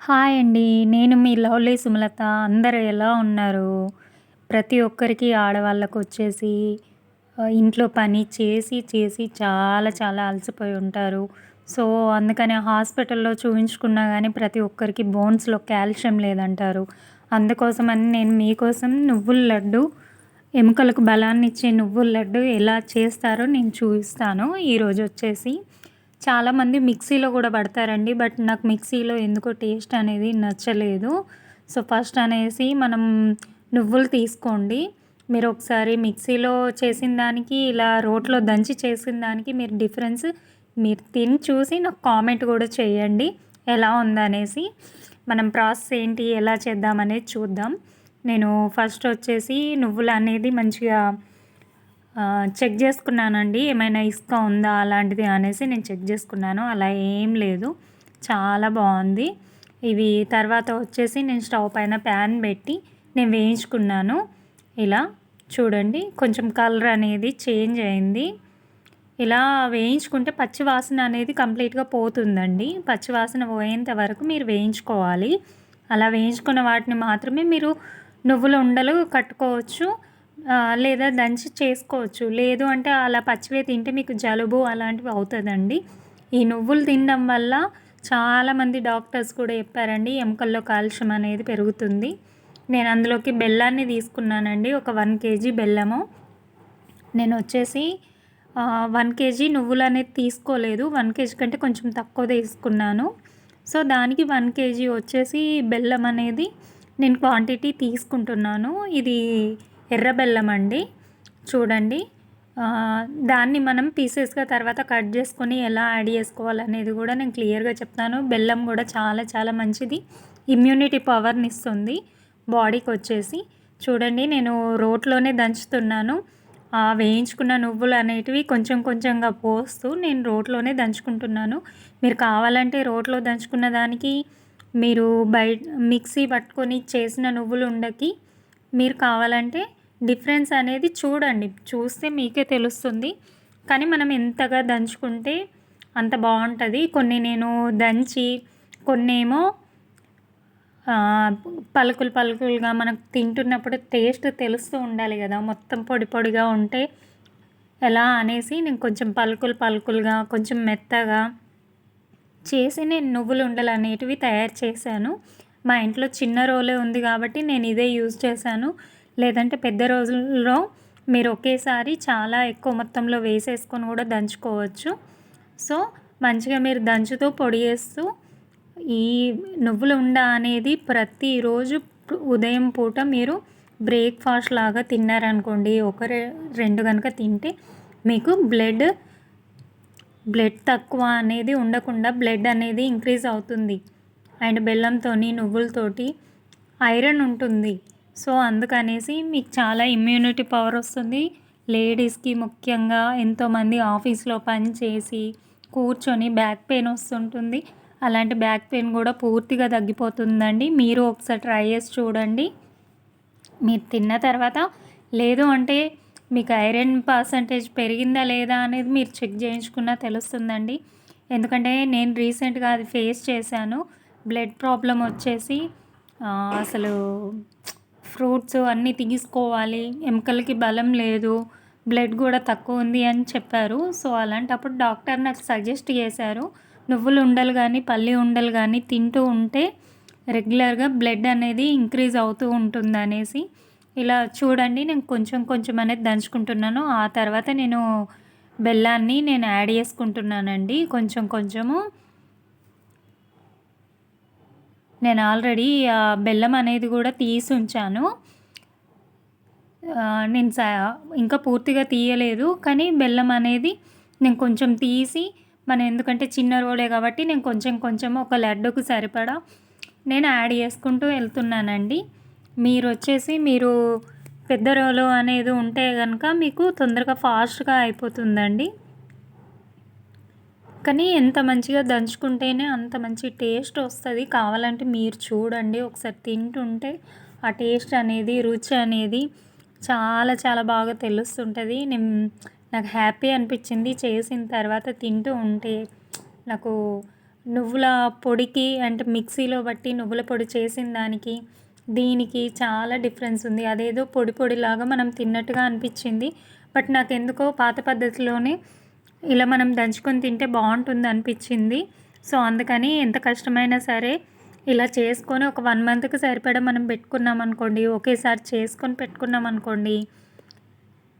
Hi అండి. నేను మీ లవ్లీ సుమలత. అందరూ ఎలా ఉన్నారు? ప్రతి ఒక్కరికి ఆడవాళ్ళకు వచ్చేసి ఇంట్లో పని చేసి, చేసి చాలా చాలా అలసిపోయి ఉంటారు. సో, అందుకని హాస్పిటల్‌లో చూపించుకున్నా కానీ ప్రతి ఒక్కరికి బోన్స్‌లో కాల్షియం లేదంటారు. అందుకోసమని నేను మీకోసం నువ్వుల లడ్డు, ఎముకలకు బలాన్ని ఇచ్చే నువ్వుల లడ్డు ఎలా చేస్తారో నేను చూపిస్తాను ఈరోజు వచ్చేసి చాలామంది మిక్సీలో కూడా పడతారండి. బట్ నాకు మిక్సీలో ఎందుకో టేస్ట్ అనేది నచ్చలేదు. సో, ఫస్ట్ అనేసి మనం నువ్వులు తీసుకోండి. మీరు ఒకసారి మిక్సీలో చేసిన దానికి, ఇలా రోట్లో దంచి చేసిన దానికి మీరు డిఫరెన్స్ మీరు తిని చూసి నాకు కామెంట్ కూడా చేయండి. ఎలా ఉందనేసి. మనం ప్రాసెస్ ఏంటి, ఎలా చేద్దామనేది చూద్దాం. నేను ఫస్ట్ వచ్చేసి నువ్వులు అనేది మంచిగా చెక్ చేసుకున్నానండి. ఏమైనా ఇసుక ఉందా అలాంటిది అనేసి నేను చెక్ చేసుకున్నాను. అలా ఏం లేదు. చాలా బాగుంది ఇవి తర్వాత వచ్చేసి నేను స్టవ్ పైన ప్యాన్ పెట్టి నేను వేయించుకున్నాను. ఇలా చూడండి కొంచెం కలర్ అనేది చేంజ్ అయింది. ఇలా వేయించుకుంటే పచ్చి వాసన అనేది కంప్లీట్‌గా పోతుందండి. పచ్చి వాసన పోయేంత వరకు మీరు వేయించుకోవాలి. అలా వేయించుకున్న వాటిని మాత్రమే మీరు నువ్వుల ఉండలు కట్టుకోవచ్చు. లేదా దంచి చేసుకోవచ్చు. లేదు అంటే అలా పచ్చివే తింటే మీకు జలుబు అలాంటివి అవుతుందండి ఈ నువ్వులు తినడం వల్ల చాలామంది డాక్టర్స్ కూడా చెప్పారండి ఎముకల్లో కాల్షియం అనేది పెరుగుతుంది. నేను అందులోకి బెల్లాన్ని తీసుకున్నానండి. ఒక వన్ కేజీ బెల్లము. నేను వచ్చేసి వన్ కేజీ నువ్వులు అనేది తీసుకోలేదు. వన్ కేజీ కంటే కొంచెం తక్కువ తీసుకున్నాను. సో, దానికి వన్ కేజీ వచ్చేసి బెల్లం అనేది నేను క్వాంటిటీ తీసుకుంటున్నాను. ఇది ఎర్ర బెల్లం అండి. చూడండి. దాన్ని మనం పీసెస్‌గా తర్వాత కట్ చేసుకొని ఎలా యాడ్ చేసుకోవాలనేది కూడా నేను క్లియర్‌గా చెప్తాను. బెల్లం కూడా చాలా చాలా మంచిది. ఇమ్యూనిటీ బాడీకి వచ్చేసి చూడండి నేను రోట్లోనే దంచుతున్నాను. ఆ వేయించుకున్న నువ్వులు అనేటివి కొంచెం కొంచెంగా పోస్తూ నేను రోట్లోనే దంచుకుంటున్నాను. మీరు కావాలంటే రోట్లో దంచుకున్న దానికి మీరు బయట మిక్సీ పట్టుకొని చేసిన నువ్వులు ఉండకి మీరు కావాలంటే డిఫరెన్స్ అనేది చూడండి. చూస్తే మీకే తెలుస్తుంది. కానీ మనం ఎంతగా దంచుకుంటే అంత బాగుంటుంది కొన్ని నేను దంచి కొన్నేమో పలుకులు పలుకులుగా మనకు తింటున్నప్పుడు టేస్ట్ తెలుస్తూ ఉండాలి కదా మొత్తం పొడి పొడిగా ఉంటే ఎలా అనేసి నేను కొంచెం పలుకులు పలుకులుగా, కొంచెం మెత్తగా చేసి నేను నువ్వులు ఉండలు అనేటివి తయారు చేశాను. మా ఇంట్లో చిన్న రోలే ఉంది కాబట్టి నేను ఇదే యూజ్ చేశాను. లేదంటే పెద్ద రోజుల్లో మీరు ఒకేసారి చాలా ఎక్కువ మొత్తంలో వేసేసుకొని కూడా దంచుకోవచ్చు. సో, మంచిగా మీరు దంచుతూ పొడి చేస్తూ ఈ నువ్వుల ఉండ అనేది ప్రతిరోజు ఉదయం పూట మీరు బ్రేక్‌ఫాస్ట్ లాగా తిన్నారనుకోండి. ఒక రెండు కనుక తింటే మీకు బ్లడ్ బ్లడ్ తక్కువ అనేది ఉండకుండా బ్లడ్ అనేది ఇంక్రీజ్ అవుతుంది. అండ్ బెల్లంతోని, నువ్వులతోటి ఐరన్ ఉంటుంది. సో, అందుకనేసి మీకు చాలా ఇమ్యూనిటీ పవర్ వస్తుంది. లేడీస్‌కి ముఖ్యంగా ఎంతోమంది ఆఫీస్‌లో పని చేసి కూర్చొని బ్యాక్ పెయిన్ వస్తుంటుంది. అలాంటి బ్యాక్ పెయిన్ కూడా పూర్తిగా తగ్గిపోతుందండి. మీరు ఒకసారి ట్రై చేసి చూడండి. మీరు తిన్న తర్వాత లేదు అంటే మీకు ఐరన్ పర్సెంటేజ్ పెరిగిందా లేదా అనేది మీరు చెక్ చేయించుకున్నా తెలుస్తుందండి. ఎందుకంటే నేను రీసెంట్‌గా అది ఫేస్ చేశాను. బ్లడ్ ప్రాబ్లం వచ్చేసి అసలు ఫ్రూట్స్ అన్నీ తీసుకోవాలి. ఎముకలకి బలం లేదు. బ్లడ్ కూడా తక్కువ ఉంది అని చెప్పారు. సో, అలాంటప్పుడు డాక్టర్ నాకు సజెస్ట్ చేశారు. నువ్వులు ఉండలు కానీ పల్లి ఉండలు కానీ తింటూ ఉంటే రెగ్యులర్‌గా బ్లడ్ అనేది ఇంక్రీజ్ అవుతూ ఉంటుంది అనేసి ఇలా చూడండి నేను కొంచెం కొంచెం అనేది దంచుకుంటున్నాను. ఆ తర్వాత నేను బెల్లాన్ని నేను యాడ్ చేసుకుంటున్నానండి కొంచెం కొంచెము. నేను ఆల్రెడీ బెల్లం అనేది కూడా తీసి ఉంచాను. నేను ఇంకా పూర్తిగా తీయలేదు. కానీ బెల్లం అనేది నేను కొంచెం తీసి మనం ఎందుకంటే చిన్న రోలే కాబట్టి నేను కొంచెం కొంచెం ఒక లడ్డుకు సరిపడా నేను యాడ్ చేసుకుంటూ వెళ్తున్నానండి. మీరు వచ్చేసి మీరు పెద్ద రోలు అనేది ఉంటే కనుక మీకు తొందరగా ఫాస్ట్‌గా అయిపోతుందండి. కానీ ఎంత మంచిగా దంచుకుంటేనే అంత మంచి టేస్ట్ వస్తుంది కావాలంటే మీరు చూడండి. ఒకసారి తింటుంటే ఆ టేస్ట్ అనేది, రుచి అనేది చాలా చాలా బాగా తెలుస్తుంటుంది నేను నాకు హ్యాపీ అనిపించింది చేసిన తర్వాత తింటూ ఉంటే. నాకు నువ్వుల పొడికి అంటే మిక్సీలో బట్టి నువ్వుల పొడి చేసిన దానికి దీనికి చాలా డిఫరెన్స్ ఉంది అదేదో పొడి పొడిలాగా మనం తిన్నట్టుగా అనిపించింది బట్ నాకు ఎందుకో పాత పద్ధతిలోనే ఇలా మనం దంచుకొని తింటే బాగుంటుంది అనిపించింది. సో అందుకని ఎంత కష్టమైనా సరే ఇలా చేసుకొని ఒక వన్ మంత్కి సరిపడా మనం పెట్టుకున్నాం అనుకోండి ఒకేసారి చేసుకొని పెట్టుకున్నాం అనుకోండి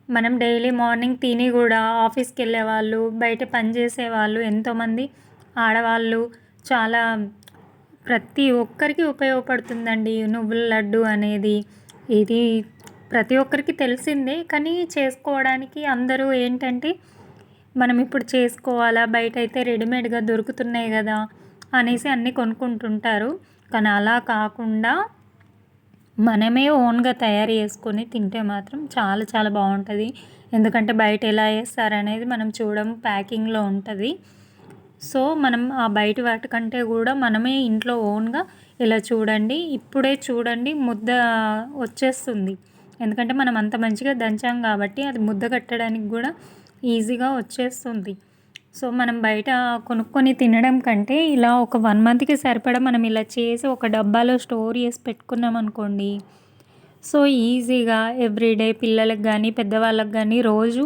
మనం డైలీ మార్నింగ్ తిని కూడా ఆఫీస్కి వెళ్ళే వాళ్ళు బయట పని చేసే వాళ్ళు ఎంతోమంది ఆడవాళ్ళు చాలా ప్రతి ఒక్కరికి ఉపయోగపడుతుందండి నువ్వుల లడ్డు అనేది. ఇది ప్రతి ఒక్కరికి తెలిసిందే కానీ చేసుకోవడానికి అందరూ ఏంటంటే మనం ఇప్పుడు చేసుకోవాలా? బయట అయితే రెడీమేడ్గా దొరుకుతున్నాయి కదా? అనేసి అన్నీ కొనుక్కుంటుంటారు. కానీ అలా కాకుండా మనమే ఓన్గా తయారు చేసుకొని తింటే మాత్రం చాలా చాలా బాగుంటుంది. ఎందుకంటే బయట ఎలా వేస్తారనేది మనం చూడడం ప్యాకింగ్లో ఉంటుంది. సో మనం ఆ బయట వాటికంటే కూడా మనమే ఇంట్లో ఓన్గా ఇలా చూడండి ఇప్పుడే చూడండి ముద్ద వచ్చేస్తుంది. ఎందుకంటే మనం అంత మంచిగా దంచాం కాబట్టి అది ముద్ద కట్టడానికి కూడా ఈజీగా వచ్చేస్తుంది. సో మనం బయట కొనుక్కొని తినడం కంటే ఇలా ఒక వన్ మంత్కి సరిపడా మనం ఇలా చేసి ఒక డబ్బాలో స్టోర్ చేసి పెట్టుకున్నాం అనుకోండి. సో ఈజీగా ఎవ్రీడే పిల్లలకు కానీ పెద్దవాళ్ళకి కానీ రోజు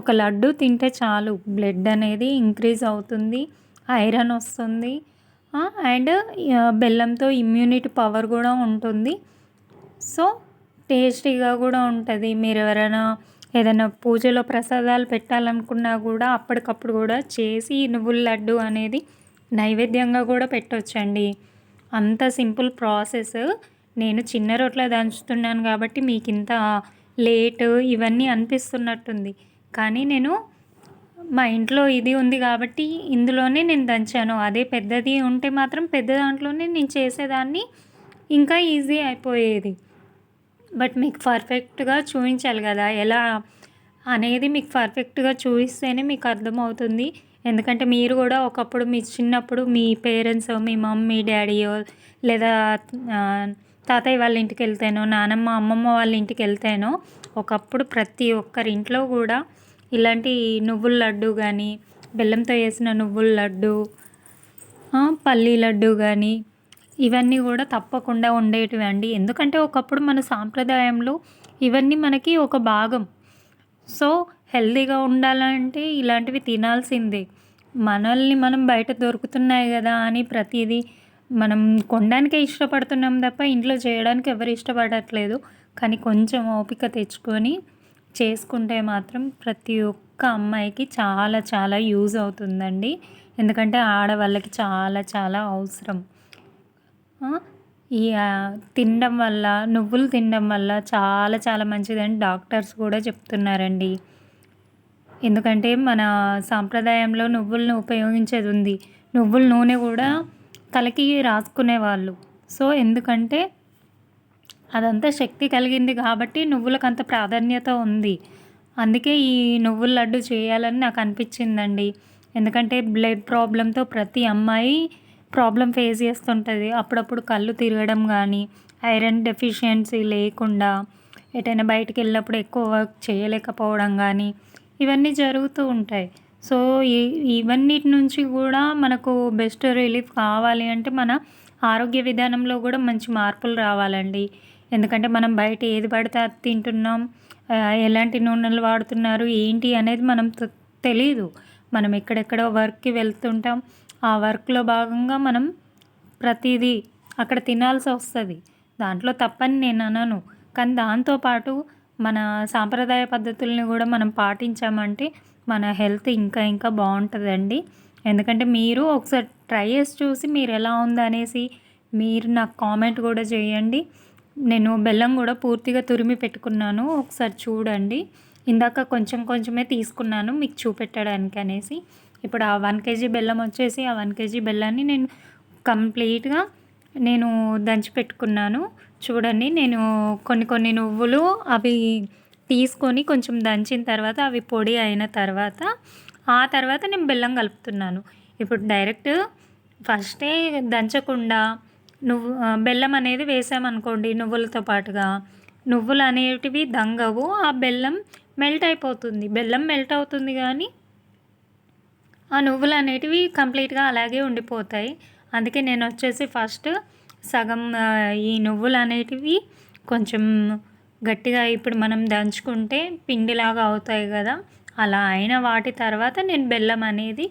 ఒక లడ్డు తింటే చాలు. బ్లడ్ అనేది ఇంక్రీజ్ అవుతుంది ఐరన్ వస్తుంది అండ్ బెల్లంతో ఇమ్యూనిటీ పవర్ కూడా ఉంటుంది. సో టేస్టీగా కూడా ఉంటుంది. మీరు ఎవరైనా ఏదైనా పూజలో ప్రసాదాలు పెట్టాలనుకున్నా కూడా అప్పటికప్పుడు కూడా చేసి నువ్వుల లడ్డు అనేది నైవేద్యంగా కూడా పెట్టొచ్చండి. అంత సింపుల్ ప్రాసెస్. నేను చిన్న రొట్టెలో దంచుతున్నాను కాబట్టి మీకు ఇంత లేట్ ఇవన్నీ అనిపిస్తున్నట్టుంది. కానీ నేను మా ఇంట్లో ఇది ఉంది కాబట్టి ఇందులోనే నేను దంచాను. అదే పెద్దది ఉంటే మాత్రం పెద్ద దాంట్లోనే నేను చేసేదాన్ని. ఇంకా ఈజీ అయిపోయేది. బట్ మీకు పర్ఫెక్ట్గా చూపించాలి కదా. ఎలా అనేది మీకు పర్ఫెక్ట్గా చూపిస్తేనే మీకు అర్థమవుతుంది. ఎందుకంటే మీరు కూడా ఒకప్పుడు మీ చిన్నప్పుడు మీ పేరెంట్స్ మీ మమ్మీ డాడీయో లేదా తాతయ్య వాళ్ళ ఇంటికి వెళ్తేనో నానమ్మ అమ్మమ్మ వాళ్ళ ఇంటికి వెళ్తేనో ఒకప్పుడు ప్రతి ఒక్కరి ఇంట్లో కూడా ఇలాంటి నువ్వుల లడ్డు కానీ బెల్లంతో వేసిన నువ్వుల లడ్డు పల్లీ లడ్డు కానీ ఇవన్నీ కూడా తప్పకుండా ఉండేటివి అండి. ఎందుకంటే ఒకప్పుడు మన సాంప్రదాయంలో ఇవన్నీ మనకి ఒక భాగం. సో హెల్తీగా ఉండాలంటే ఇలాంటివి తినాల్సిందే. మనల్ని మనం బయట దొరుకుతున్నాయి కదా అని ప్రతిదీ మనం కొనడానికే ఇష్టపడుతున్నాం తప్ప ఇంట్లో చేయడానికి ఎవరు ఇష్టపడట్లేదు. కానీ కొంచెం ఓపిక తెచ్చుకొని చేసుకుంటే మాత్రం ప్రతి ఒక్క అమ్మాయికి చాలా చాలా యూజ్ అవుతుందండి. ఎందుకంటే ఆడవాళ్ళకి చాలా చాలా అవసరం. ఈ తినడం వల్ల నువ్వులు తినడం వల్ల చాలా చాలా మంచిదని డాక్టర్స్ కూడా చెప్తున్నారండి. ఎందుకంటే మన సాంప్రదాయంలో నువ్వులను ఉపయోగించేది ఉంది. నువ్వుల నూనె కూడా తలకి రాసుకునేవాళ్ళు సో ఎందుకంటే అదంతా శక్తి కలిగింది కాబట్టి నువ్వులకు అంత ప్రాధాన్యత ఉంది. అందుకే ఈ నువ్వుల లడ్డు చేయాలని నాకు అనిపించిందండి. ఎందుకంటే బ్లడ్ ప్రాబ్లంతో ప్రతి అమ్మాయి ప్రాబ్లం ఫేస్ చేస్తుంటుంది. అప్పుడప్పుడు కళ్ళు తిరగడం కానీ ఐరన్ డెఫిషియన్సీ లేకుండా ఎటైనా బయటికి వెళ్ళినప్పుడు ఎక్కువ వర్క్ చేయలేకపోవడం కానీ ఇవన్నీ జరుగుతూ ఉంటాయి. సో ఈ ఇవన్నిటి నుంచి కూడా మనకు బెస్ట్ రిలీఫ్ కావాలి అంటే మన ఆరోగ్య విధానంలో కూడా మంచి మార్పులు రావాలండి. ఎందుకంటే మనం బయట ఏది పడితే అది తింటున్నాం. ఎలాంటి నూనెలు వాడుతున్నారు ఏంటి అనేది మనం తెలీదు మనం ఎక్కడెక్కడో వర్క్కి వెళ్తుంటాం. ఆ వర్క్లో భాగంగా మనం ప్రతిదీ అక్కడ తినాల్సి వస్తుంది. దాంట్లో తప్పని నేను అనను. కానీ దాంతోపాటు మన సాంప్రదాయ పద్ధతుల్ని కూడా మనం పాటించామంటే మన హెల్త్ ఇంకా ఇంకా బాగుంటుందండి. ఎందుకంటే మీరు ఒకసారి ట్రై చేసి చూసి మీరు ఎలా ఉందనేసి మీరు నాకు కామెంట్ కూడా చేయండి. నేను బెల్లం కూడా పూర్తిగా తురిమి పెట్టుకున్నాను. ఒకసారి చూడండి. ఇందాక కొంచెం కొంచెమే తీసుకున్నాను. మీకు చూపెట్టడానికి అనేసి ఇప్పుడు ఆ వన్ కేజీ బెల్లం వచ్చేసి ఆ వన్ కేజీ బెల్లాన్ని నేను కంప్లీట్గా నేను దంచి పెట్టుకున్నాను. చూడండి నేను కొన్ని కొన్ని నువ్వులు అవి తీసుకొని కొంచెం దంచిన తర్వాత అవి పొడి అయిన తర్వాత ఆ తర్వాత నేను బెల్లం కలుపుతున్నాను. ఇప్పుడు డైరెక్ట్ ఫస్టే దంచకుండా నువ్వు బెల్లం అనేది వేసామనుకోండి నువ్వులతో పాటుగా నువ్వులు అనేటివి దంగవు ఆ బెల్లం మెల్ట్ అయిపోతుంది. బెల్లం మెల్ట్ అవుతుంది కానీ ఆ నువ్వులు అనేటివి కంప్లీట్గా అలాగే ఉండిపోతాయి. అందుకే నేను వచ్చేసి ఫస్ట్ సగం ఈ నువ్వులు అనేటివి కొంచెం గట్టిగా ఇప్పుడు మనం దంచుకుంటే పిండిలాగా అవుతాయి కదా. అలా అయిన వాటి తర్వాత నేను బెల్లం అనేది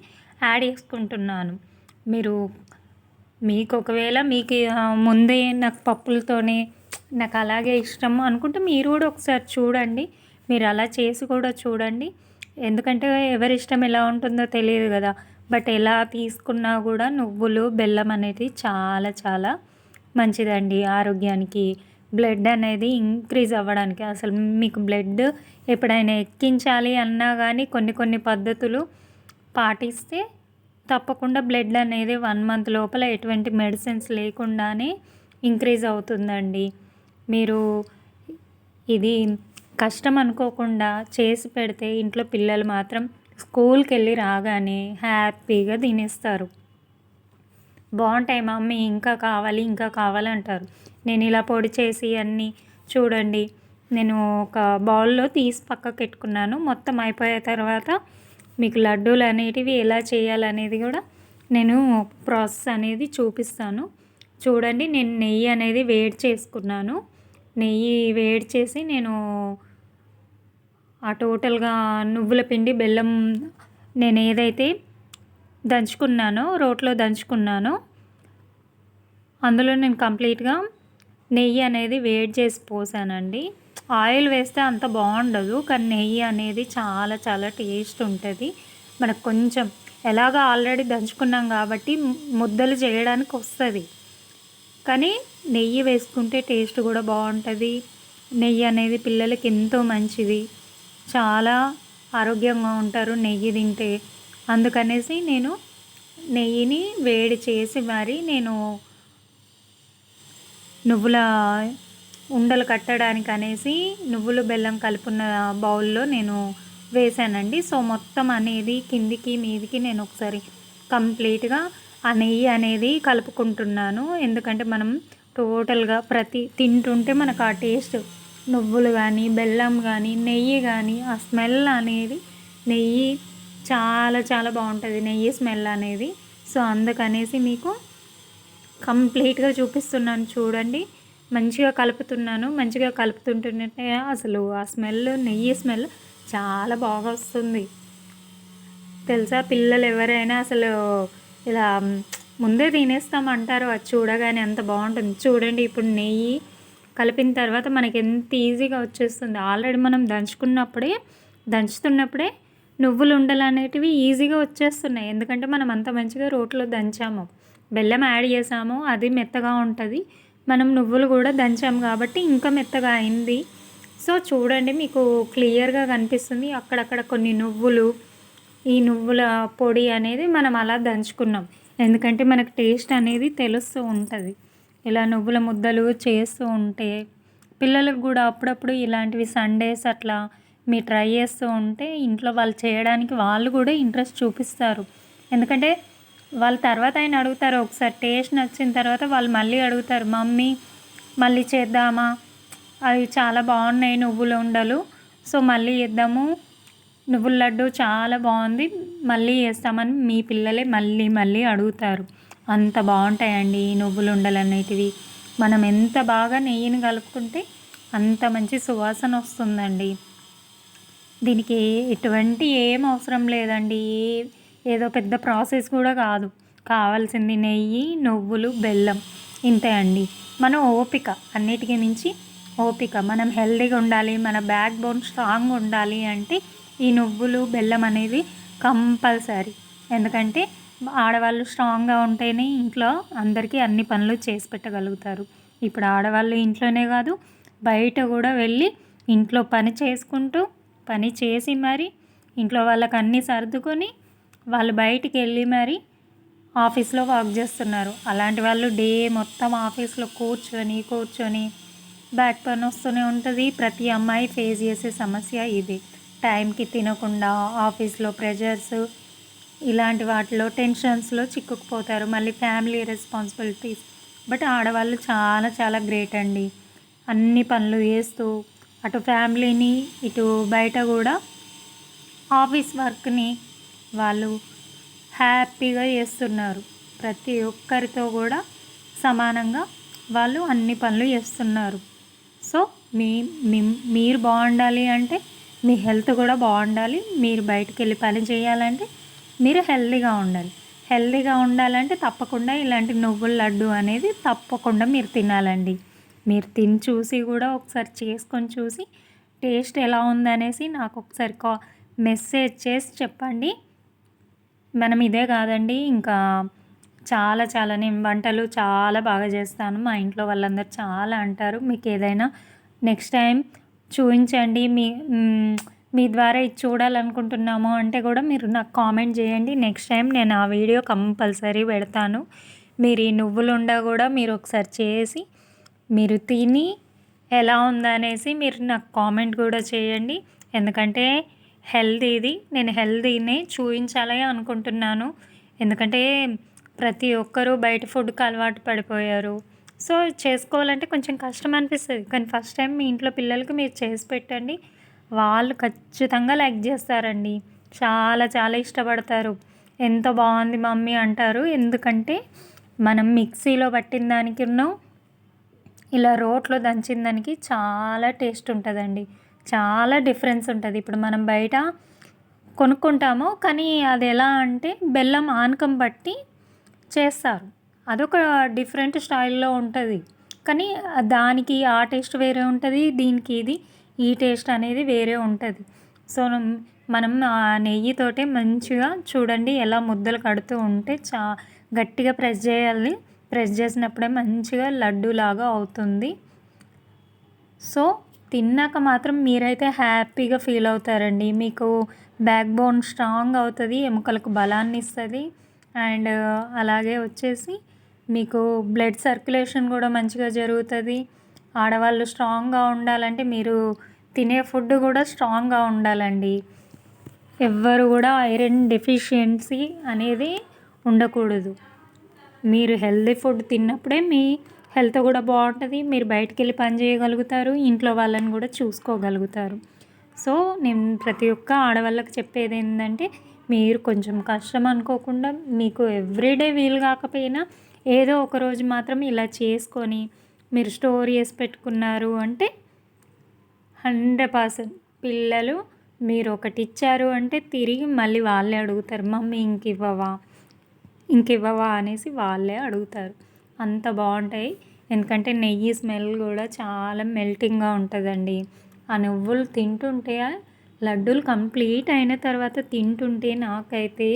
యాడ్ చేసుకుంటున్నాను. మీరు మీకు ఒకవేళ మీకు ముందే నాకు పప్పులతోనే నాకు అలాగే ఇష్టం అనుకుంటే మీరు కూడా ఒకసారి చూడండి. మీరు అలా చేసి కూడా చూడండి. ఎందుకంటే ఎవరి ఇష్టం ఎలా ఉంటుందో తెలియదు కదా. బట్ ఎలా తీసుకున్నా కూడా నువ్వులు బెల్లం అనేది చాలా చాలా మంచిదండి ఆరోగ్యానికి. బ్లడ్ అనేది ఇంక్రీజ్ అవ్వడానికి అసలు మీకు బ్లడ్ ఎప్పుడైనా ఎక్కించాలి అన్నా కానీ కొన్ని కొన్ని పద్ధతులు పాటిస్తే తప్పకుండా బ్లడ్ అనేది వన్ మంత్ లోపల ఎటువంటి మెడిసిన్స్ లేకుండానే ఇంక్రీజ్ అవుతుందండి. మీరు ఇది కష్టం అనుకోకుండా చేసి పెడితే ఇంట్లో పిల్లలు మాత్రం స్కూల్కి వెళ్ళి రాగానే హ్యాపీగా తినేస్తారు. బాగుంటాయి మమ్మీ ఇంకా కావాలి ఇంకా కావాలంటారు నేను ఇలా పొడి చేసి అన్నీ చూడండి నేను ఒక బౌల్లో తీసి పక్కకు పెట్టుకున్నాను. మొత్తం అయిపోయిన తర్వాత మీకు లడ్డూలు అనేటివి ఎలా చేయాలనేది కూడా నేను ప్రాసెస్ అనేది చూపిస్తాను. చూడండి నేను నెయ్యి అనేది వేడి చేసుకున్నాను. నెయ్యి వేడి చేసి నేను ఆ టోటల్గా నువ్వుల పిండి బెల్లం నేను ఏదైతే దంచుకున్నానో రోట్లో దంచుకున్నానో అందులో నేను కంప్లీట్గా నెయ్యి అనేది వేడి చేసి పోసానండి. ఆయిల్ వేస్తే అంత బాగుండదు కానీ నెయ్యి అనేది చాలా చాలా టేస్ట్ ఉంటుంది. మనకు కొంచెం ఎలాగ ఆల్రెడీ దంచుకున్నాం కాబట్టి ముద్దలు చేయడానికి వస్తుంది. కానీ నెయ్యి వేసుకుంటే టేస్ట్ కూడా బాగుంటుంది. నెయ్యి అనేది పిల్లలకి ఎంతో మంచిది. చాలా ఆరోగ్యంగా ఉంటారు నెయ్యి తింటే. అందుకనేసి నేను నెయ్యిని వేడి చేసి మరి నేను నువ్వుల ఉండలు కట్టడానికి అనేసి నువ్వులు బెల్లం కలుపున్న బౌల్లో నేను వేసానండి సో మొత్తం అనేది కిందికి మీదికి నేను ఒకసారి కంప్లీట్గా ఆ నెయ్యి అనేది కలుపుకుంటున్నాను. ఎందుకంటే మనం టోటల్గా ప్రతి తింటుంటే మనకు ఆ టేస్ట్ నువ్వులు కానీ బెల్లం కానీ నెయ్యి కానీ ఆ స్మెల్ అనేది నెయ్యి చాలా చాలా బాగుంటుంది. నెయ్యి స్మెల్ అనేది. సో అందుకనేసి మీకు కంప్లీట్గా చూపిస్తున్నాను చూడండి. మంచిగా కలుపుతున్నాను. మంచిగా కలుపుతుంటుంటే అసలు ఆ స్మెల్ నెయ్యి స్మెల్ చాలా బాగా వస్తుంది. తెలుసా? పిల్లలు ఎవరైనా అసలు ఇలా ముందే తినేస్తామంటారు. అది చూడగానే ఎంత బాగుంటుంది. చూడండి ఇప్పుడు నెయ్యి కలిపిన తర్వాత మనకి ఎంత ఈజీగా వచ్చేస్తుంది. ఆల్రెడీ మనం దంచుకున్నప్పుడే దంచుతున్నప్పుడే నువ్వులు ఉండలు అనేటివి ఈజీగా వచ్చేస్తున్నాయి. ఎందుకంటే మనం అంత మంచిగా రోట్లో దంచాము. బెల్లం యాడ్ చేసాము అది మెత్తగా ఉంటుంది. మనం నువ్వులు కూడా దంచాము కాబట్టి ఇంకా మెత్తగా అయింది. సో చూడండి మీకు క్లియర్గా కనిపిస్తుంది. అక్కడక్కడ కొన్ని నువ్వులు ఈ నువ్వుల పొడి అనేది మనం అలా దంచుకున్నాం. ఎందుకంటే మనకు టేస్ట్ అనేది తెలుస్తూ ఉంటుంది. ఇలా నువ్వుల ముద్దలు చేస్తూ ఉంటే పిల్లలకు కూడా అప్పుడప్పుడు ఇలాంటివి సండేస్ అట్లా మీరు ట్రై చేస్తూ ఉంటే ఇంట్లో వాళ్ళు చేయడానికి వాళ్ళు కూడా ఇంట్రెస్ట్ చూపిస్తారు. ఎందుకంటే వాళ్ళు తర్వాత ఆయన అడుగుతారు ఒకసారి టేస్ట్ నచ్చిన తర్వాత వాళ్ళు మళ్ళీ అడుగుతారు మమ్మీ మళ్ళీ చేద్దామా? అవి చాలా బాగున్నాయి నువ్వుల ఉండలు సో మళ్ళీ చేద్దాము. నువ్వుల లడ్డు చాలా బాగుంది మళ్ళీ చేస్తామని మీ పిల్లలే మళ్ళీ మళ్ళీ అడుగుతారు. అంత బాగుంటాయండి ఈ నువ్వులు ఉండలు అనేటివి మనం ఎంత బాగా నెయ్యిని కలుపుకుంటే అంత మంచి సువాసన వస్తుందండి. దీనికి ఎటువంటి ఏం అవసరం లేదండి. ఏ- ఏదో పెద్ద ప్రాసెస్ కూడా కాదు. కావాల్సింది నెయ్యి నువ్వులు బెల్లం. ఇంతే అండి. మన ఓపిక. అన్నిటికీ మించి ఓపిక. మనం హెల్దీగా ఉండాలి మన బ్యాక్ బోన్ స్ట్రాంగ్ ఉండాలి అంటే ఈ నువ్వులు బెల్లం అనేది కంపల్సరీ. ఎందుకంటే ఆడవాళ్ళు స్ట్రాంగ్గా ఉంటేనే ఇంట్లో అందరికీ అన్ని పనులు చేసి పెట్టగలుగుతారు. ఇప్పుడు ఆడవాళ్ళు ఇంట్లోనే కాదు బయట కూడా వెళ్ళి ఇంట్లో పని చేసుకుంటూ పని చేసి మరి ఇంట్లో వాళ్ళకి అన్నీ సర్దుకొని వాళ్ళు బయటికి వెళ్ళి మరి ఆఫీస్లో వర్క్ చేస్తున్నారు. అలాంటి వాళ్ళు డే మొత్తం ఆఫీస్లో కూర్చొని కూర్చొని బ్యాక్ పని వస్తూనే ఉంటుంది. ప్రతి అమ్మాయి ఫేస్ చేసే సమస్య ఇది. టైంకి తినకుండా ఆఫీస్లో ప్రెజర్స్ ఇలాంటి వాటిలో టెన్షన్స్లో చిక్కుకుపోతారు. మళ్ళీ ఫ్యామిలీ రెస్పాన్సిబిలిటీస్. బట్ ఆడవాళ్ళు చాలా చాలా గ్రేట్ అండి. అన్ని పనులు చేస్తూ అటు ఫ్యామిలీని ఇటు బయట కూడా ఆఫీస్ వర్క్ని వాళ్ళు హ్యాపీగా చేస్తున్నారు. ప్రతి ఒక్కరితో కూడా సమానంగా వాళ్ళు అన్ని పనులు చేస్తున్నారు. సో మీ మీరు బాగుండాలి అంటే మీ హెల్త్ కూడా బాగుండాలి. మీరు బయటకు వెళ్ళి పని చేయాలంటే మీరు హెల్దీగా ఉండాలి. హెల్దీగా ఉండాలంటే తప్పకుండా ఇలాంటి నువ్వుల లడ్డు అనేది తప్పకుండా మీరు తినాలండి. మీరు తిని చూసి కూడా ఒకసారి చేసుకొని చూసి టేస్ట్ ఎలా ఉందనేసి నాకు ఒకసారి కా మెసేజ్ చేసి చెప్పండి. మనం ఇదే కాదండి ఇంకా చాలా చాలా నేను వంటలు చాలా బాగా చేస్తాను. మా ఇంట్లో వాళ్ళందరూ చాలా అంటారు. మీకు ఏదైనా నెక్స్ట్ టైం చూపించండి మీ మీ ద్వారా ఇది చూడాలనుకుంటున్నాము అంటే కూడా మీరు నాకు కామెంట్ చేయండి. నెక్స్ట్ టైం నేను ఆ వీడియో కంపల్సరీ పెడతాను. మీరు ఈ నువ్వులుండ కూడా మీరు ఒకసారి చేసి మీరు తిని ఎలా ఉందనేసి మీరు నాకు కామెంట్ కూడా చేయండి. ఎందుకంటే హెల్తీది నేను హెల్దీని చూపించాలని అనుకుంటున్నాను. ఎందుకంటే ప్రతి ఒక్కరూ బయట ఫుడ్కి అలవాటు పడిపోయారు. సో చేసుకోవాలంటే కొంచెం కష్టం అనిపిస్తుంది. కానీ ఫస్ట్ టైం మీ ఇంట్లో పిల్లలకి మీరు చేసి పెట్టండి. వాళ్ళు ఖచ్చితంగా లైక్ చేస్తారండి. చాలా చాలా ఇష్టపడతారు. ఎంత బాగుంది మమ్మీ అంటారు. ఎందుకంటే మనం మిక్సీలో పట్టిన దానికన్నా ఇలా రోట్లో దంచిన దానికి చాలా టేస్ట్ ఉంటుందండి. చాలా డిఫరెన్స్ ఉంటుంది. ఇప్పుడు మనం బయట కొనుక్కుంటాము కానీ అది ఎలా అంటే బెల్లం ఆనకం బట్టి చేస్తారు. అదొక డిఫరెంట్ స్టైల్లో ఉంటుంది. కానీ దానికి ఆ టేస్ట్ వేరే ఉంటుంది. దీనికి ఇది ఈ టేస్ట్ అనేది వేరే ఉంటుంది. సో మనం ఆ నెయ్యితోటే మంచిగా చూడండి ఎలా ముద్దలు కడుతూ ఉంటే చా గట్టిగా ప్రెస్ చేయాలి. ప్రెస్ చేసినప్పుడే మంచిగా లడ్డూలాగా అవుతుంది. సో తిన్నాక మాత్రం మీరైతే హ్యాపీగా ఫీల్ అవుతారండి. మీకు బ్యాక్ బోన్ స్ట్రాంగ్ అవుతుంది ఎముకలకు బలాన్ని ఇస్తుంది. అండ్ అలాగే వచ్చేసి మీకు బ్లడ్ సర్క్యులేషన్ కూడా మంచిగా జరుగుతుంది. ఆడవాళ్ళు స్ట్రాంగ్గా ఉండాలంటే మీరు తినే ఫుడ్ కూడా స్ట్రాంగ్గా ఉండాలండి. ఎవ్వరు కూడా ఐరన్ డెఫిషియన్సీ అనేది ఉండకూడదు. మీరు హెల్తీ ఫుడ్ తిన్నప్పుడే మీ హెల్త్ కూడా బాగుంటుంది. మీరు బయటికి వెళ్ళి పని చేయగలుగుతారు. ఇంట్లో వాళ్ళని కూడా చూసుకోగలుగుతారు. సో నేను ప్రతి ఒక్క ఆడవాళ్ళకి చెప్పేది ఏంటంటే మీరు కొంచెం కష్టం అనుకోకుండా మీకు ఎవ్రీడే వీలు కాకపోయినా ఏదో ఒక రోజు మాత్రం ఇలా చేసుకొని మీరు స్టోర్ చేసి పెట్టుకున్నారు అంటే హండ్రెడ్ పర్సెంట్. పిల్లలు మీరు ఒకటి ఇచ్చారు అంటే తిరిగి మళ్ళీ వాళ్ళే అడుగుతారు మమ్మీ ఇంక ఇవ్వవా ఇంక ఇవ్వవా అనేసి వాళ్ళే అడుగుతారు. అంత బాగుంటాయి. ఎందుకంటే నెయ్యి స్మెల్ కూడా చాలా మెల్టింగ్గా ఉంటుందండి. ఆ నువ్వులు తింటుంటే లడ్డూలు కంప్లీట్ అయిన తర్వాత తింటుంటే నాకైతే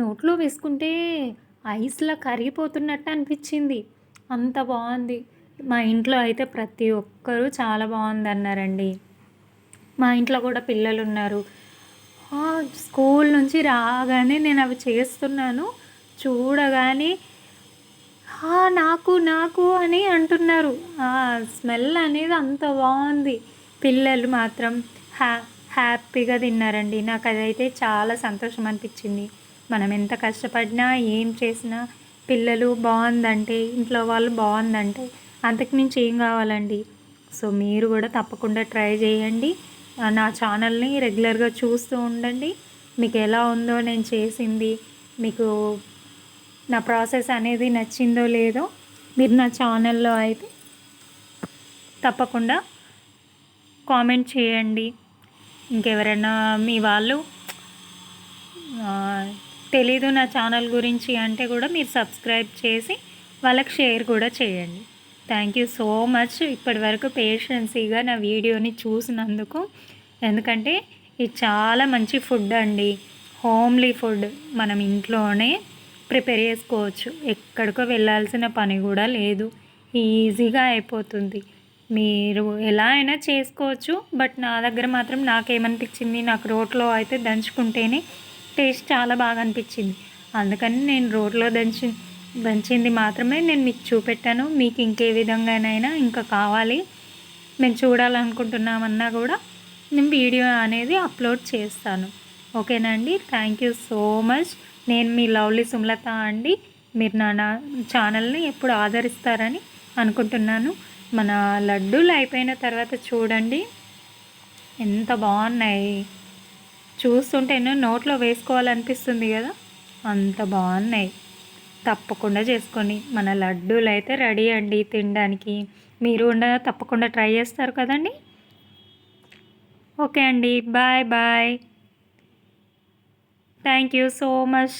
నోట్లో వేసుకుంటే ఐస్లా కరిగిపోతున్నట్టు అనిపించింది. అంత బాగుంది. మా ఇంట్లో అయితే ప్రతి ఒక్కరూ చాలా బాగుంది అన్నారండి మా ఇంట్లో కూడా పిల్లలు ఉన్నారు స్కూల్ నుంచి రాగానే నేను అవి చేస్తున్నాను. చూడగానే నాకు నాకు అని అంటున్నారు. ఆ స్మెల్ అనేది అంత బాగుంది. పిల్లలు మాత్రం హ్యా హ్యాపీగా తిన్నారండి. నాకు అదైతే చాలా సంతోషం అనిపించింది. మనం ఎంత కష్టపడినా ఏం చేసినా పిల్లలు బాగుందంటే ఇంట్లో వాళ్ళు బాగుందంటే అంతకుమించి ఏం కావాలండి? సో మీరు కూడా తప్పకుండా ట్రై చేయండి. నా ఛానల్ని రెగ్యులర్గా చూస్తూ ఉండండి. మీకు ఎలా ఉందో నేను చేసింది. మీకు నా ప్రాసెస్ అనేది నచ్చిందో లేదో మీరు నా ఛానల్లో అయితే తప్పకుండా కామెంట్ చేయండి. ఇంకెవరైనా మీ వాళ్ళు తెలీదు నా ఛానల్ గురించి అంటే కూడా మీరు సబ్స్క్రైబ్ చేసి వాళ్ళకి షేర్ కూడా చేయండి. థ్యాంక్ యూ సో మచ్ ఇప్పటి వరకు పేషెన్సీగా నా వీడియోని చూసినందుకు. ఎందుకంటే ఇది చాలా మంచి ఫుడ్ అండి. హోమ్లీ ఫుడ్ మనం ఇంట్లోనే ప్రిపేర్ చేసుకోవచ్చు. ఎక్కడికో వెళ్ళాల్సిన పని కూడా లేదు. ఈజీగా అయిపోతుంది. మీరు ఎలా అయినా చేసుకోవచ్చు. బట్ నా దగ్గర మాత్రం నాకేమనిపించింది? నాకు రోట్లో అయితే దంచుకుంటేనే టేస్ట్ చాలా బాగా అనిపించింది. అందుకని నేను రోట్లో దంచి దంచింది మాత్రమే నేను మీకు చూపెట్టాను. మీకు ఇంకే విధంగానైనా ఇంకా కావాలి. మేము చూడాలనుకుంటున్నామన్నా కూడా నేను వీడియో అనేది అప్లోడ్ చేస్తాను. ఓకేనా అండి? Thank you so much. నేను మీ లవ్లీ సుమలత అండి. మీరు నా ఛానల్ని ఎప్పుడు ఆదరిస్తారని అనుకుంటున్నాను. మన లడ్డూలు అయిపోయిన తర్వాత చూడండి. ఎంత బాగున్నాయి. చూస్తుంటేనే నోట్లో వేసుకోవాలనిపిస్తుంది కదా. అంత బాగున్నాయి. తప్పకుండా చేసుకొని మన లడ్డూలు అయితే రెడీ అండి తినడానికి. మీరు ఉండగా తప్పకుండా ట్రై చేస్తారు కదండి? ఓకే అండి. Bye bye. Thank you so much